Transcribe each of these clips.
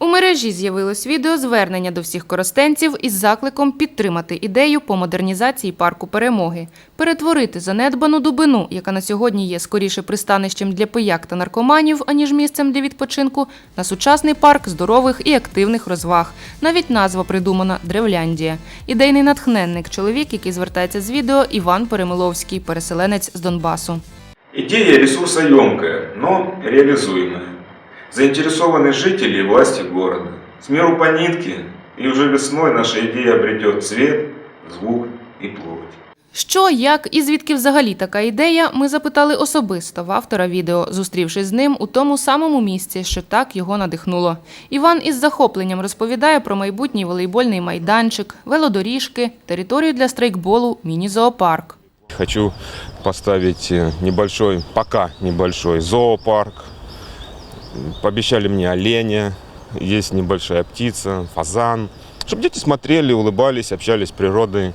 У мережі з'явилось відео звернення до всіх коростенців із закликом підтримати ідею по модернізації парку перемоги, перетворити занедбану дубину, яка на сьогодні є скоріше пристанищем для пияк та наркоманів, аніж місцем для відпочинку, на сучасний парк здорових і активних розваг. Навіть назва придумана Древляндія. Ідейний натхненник, чоловік, який звертається з відео, Іван Перемиловський, переселенець з Донбасу. Идея ресурсоемкая, но реализуемая. Заинтересованы жители и власти города. С миру по нитке, и уже весной наша идея обретет цвет, звук и плоть. Що, як і звідки взагалі така ідея, ми запитали особисто в автора відео, зустрівшись з ним у тому самому місці, що так його надихнуло. Іван із захопленням розповідає про майбутній волейбольний майданчик, велодоріжки, територію для страйкболу, міні-зоопарк. Хочу поставить э, небольшой, пока небольшой зоопарк. Пообещали мне оленя, есть небольшая птица, фазан. Чтобы дети смотрели, улыбались, общались с природой.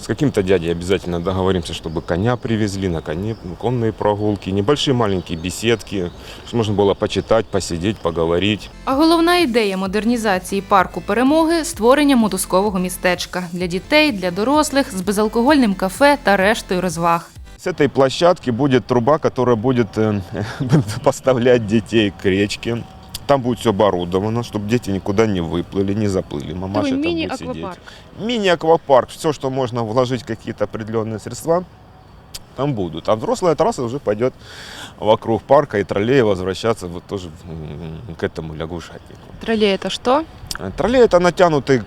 С каким-то дядей обязательно договоримся, чтобы коня привезли, на коне конные прогулки, небольшие маленькие беседки, чтобы можно было почитать, посидеть, поговорить. А головна ідея модернізації парку перемоги створення мотузкового містечка для дітей, для дорослих з безалкогольним кафе та рештою розваг. С этой площадки будет труба, которая будет э, поставлять детей к речке. Там будет все оборудовано, чтобы дети никуда не выплыли, не заплыли. Мамаша там будет сидеть. Мини-аквапарк. Все, что можно вложить в какие-то определенные средства, Там будут. А взрослая трасса уже пойдет вокруг парка и троллей возвращаться вот тоже к этому лягушатнику. Тролей – це що? Э, Троллей это натянутый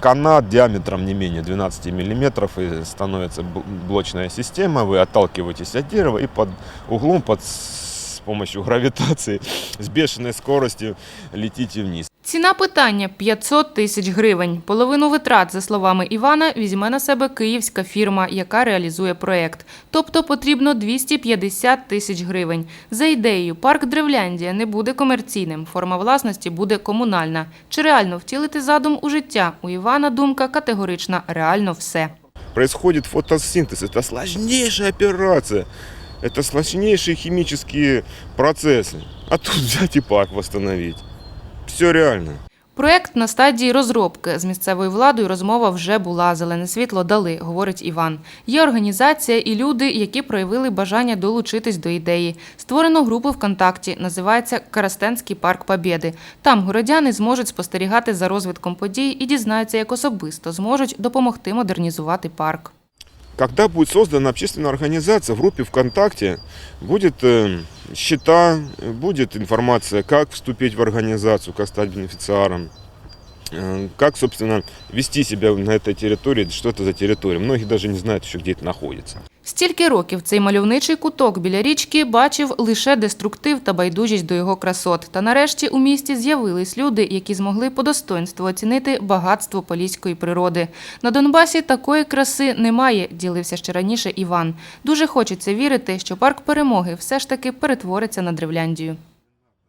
канат диаметром не менее 12 миллиметров и становится бл- блочная система. Вы отталкиваетесь от дерева и под углом, под, помощью гравитации, с бешеной скоростью летите вниз. Ціна питання 500 тисяч гривень. Половину витрат, за словами Івана, візьме на себе київська фірма, яка реалізує проект. Тобто потрібно 250 тисяч гривень. За ідеєю, парк Древляндія не буде комерційним, форма власності буде комунальна. Чи реально втілити задум у життя? У Івана думка категорична – реально все. Происходит фотосинтез. Это сложнейшая операция. Это сложнейшие химические процессы. А тут взять и парк восстановить. Все реально. Проект на стадії розробки. З місцевою владою розмова вже була. Зелене світло дали, говорить Іван. Є організація і люди, які проявили бажання долучитись до ідеї. Створено групу ВКонтакті, називається Карастенський парк Побєди. Там городяни зможуть спостерігати за розвитком подій і дізнаються, як особисто зможуть допомогти модернізувати парк. Когда будет создана общественная организация в группе ВКонтакте, будет э, счета, будет информация, как вступить в организацию, как стать бенефициаром, э, как, собственно, вести себя на этой территории, что это за территория. Многие даже не знают еще, где это находится. Стільки років цей мальовничий куток біля річки бачив лише деструктив та байдужість до його красот. Та нарешті у місті з'явились люди, які змогли по достоинству оцінити багатство поліської природи. На Донбасі такої краси немає, ділився ще раніше Іван. Дуже хочеться вірити, що парк перемоги все ж таки перетвориться на Древляндію.